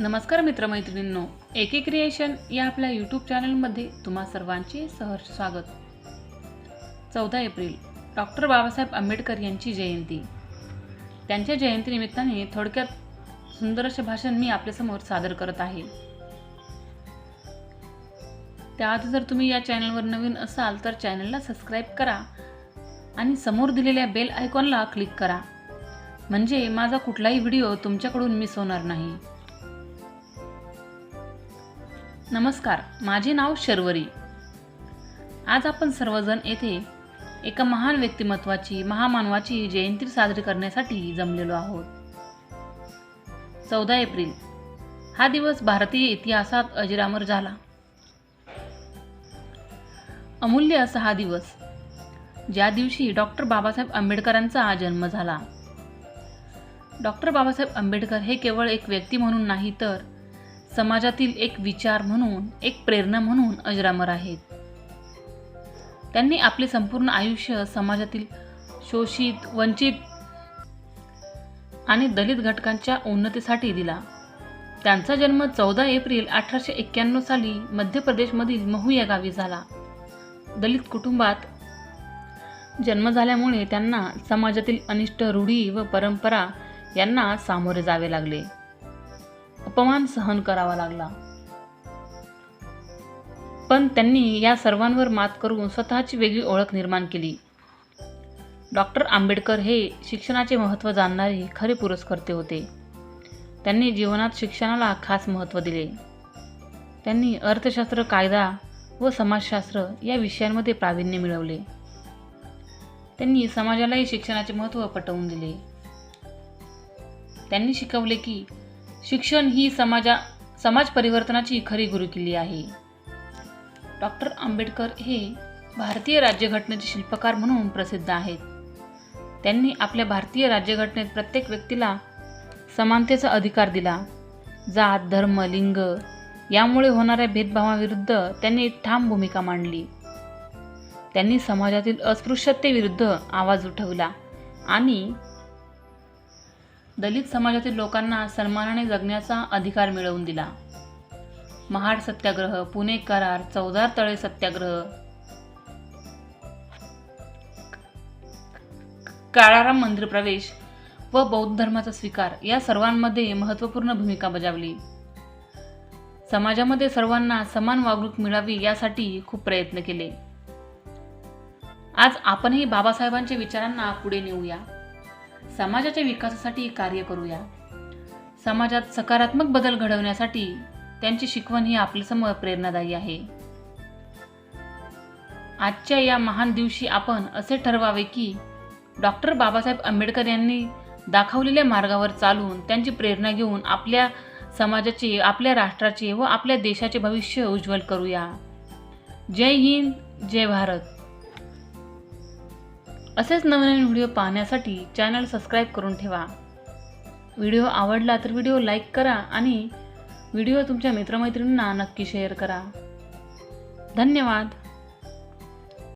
नमस्कार मित्रमैत्रिणींनो एके क्रिएशन या आपल्या यूट्यूब चॅनलमध्ये तुम्हा सर्वांचे सहर्ष स्वागत. चौदा एप्रिल डॉक्टर बाबासाहेब आंबेडकर यांची जयंती. त्यांच्या जयंतीनिमित्ताने थोडक्यात सुंदर असे भाषण मी आपल्यासमोर सादर करत आहे. त्याआधी जर तुम्ही या चॅनलवर नवीन असाल तर चॅनलला सबस्क्राईब करा आणि समोर दिलेल्या बेल आयकॉनला क्लिक करा. म्हणजे माझा कुठलाही व्हिडिओ तुमच्याकडून मिस होणार नाही. नमस्कार माझे नाव शर्वरी. आज आपण सर्वजण येथे एका महान व्यक्तिमत्वाची महामानवाची जयंती साजरी करण्यासाठी जमलेलो आहोत. चौदा एप्रिल हा दिवस भारतीय इतिहासात अजरामर झाला. अमूल्य असा हा दिवस ज्या दिवशी डॉक्टर बाबासाहेब आंबेडकरांचा जन्म झाला. डॉक्टर बाबासाहेब आंबेडकर हे केवळ एक व्यक्ती म्हणून नाही तर समाजातील एक विचार म्हणून एक प्रेरणा म्हणून अजरामर आहेत. त्यांनी आपले संपूर्ण आयुष्य समाजातील शोषित वंचित आणि दलित घटकांच्या उन्नतीसाठी दिला. त्यांचा जन्म चौदा एप्रिल अठराशे एक्क्याण्णव साली मध्य प्रदेशमधील महू या गावी झाला. दलित कुटुंबात जन्म झाल्यामुळे त्यांना समाजातील अनिष्ट रूढी व परंपरा यांना सामोरे जावे लागले. अपमान सहन करावा लागला. पण त्यांनी या सर्वांवर मात करून स्वतःची वेगळी ओळख निर्माण केली. डॉक्टर आंबेडकर हे शिक्षणाचे महत्त्व जाणणारे खरे पुरस्कर्ते होते. त्यांनी जीवनात शिक्षणाला खास महत्त्व दिले. त्यांनी अर्थशास्त्र कायदा व समाजशास्त्र या विषयांमध्ये प्रावीण्य मिळवले. त्यांनी समाजालाही शिक्षणाचे महत्त्व पटवून दिले. त्यांनी शिकवले की शिक्षण ही समाजा समाज परिवर्तनाची खरी गुरुकिल्ली आहे. डॉक्टर आंबेडकर हे भारतीय राज्यघटनेचे शिल्पकार म्हणून प्रसिद्ध आहेत. त्यांनी आपल्या भारतीय राज्यघटनेत प्रत्येक व्यक्तीला समानतेचा अधिकार दिला. जात धर्म लिंग यामुळे होणाऱ्या भेदभावाविरुद्ध त्यांनी ठाम भूमिका मांडली. त्यांनी समाजातील अस्पृश्यतेविरुद्ध आवाज उठवला आणि दलित समाजातील लोकांना सन्मानाने जगण्याचा अधिकार मिळवून दिला. महाड सत्याग्रह पुणे करार चौदार तळे सत्याग्रह. काळाराम मंदिर प्रवेश व बौद्ध धर्माचा स्वीकार या सर्वांमध्ये महत्त्वपूर्ण भूमिका बजावली. समाजामध्ये सर्वांना समान वागणूक मिळावी यासाठी खूप प्रयत्न केले. आज आपणही बाबासाहेबांच्या विचारांना पुढे नेऊया. समाजाच्या विकासासाठी कार्य करूया. समाजात सकारात्मक बदल घडवण्यासाठी त्यांची शिकवण ही आपल्यासमोर प्रेरणादायी आहे. आजच्या या महान दिवशी आपण असे ठरवावे की डॉक्टर बाबासाहेब आंबेडकर यांनी दाखवलेल्या मार्गावर चालून त्यांची प्रेरणा घेऊन आपल्या समाजाचे आपल्या राष्ट्राचे व आपल्या देशाचे भविष्य उज्ज्वल करूया. जय हिंद जय भारत. असेच नवीन व्हिडिओ पाहण्यासाठी चॅनल सबस्क्राईब करून ठेवा. व्हिडिओ आवडला तर व्हिडिओ लाईक करा आणि व्हिडिओ तुमच्या मित्रमैत्रिणींना नक्की शेअर करा. धन्यवाद.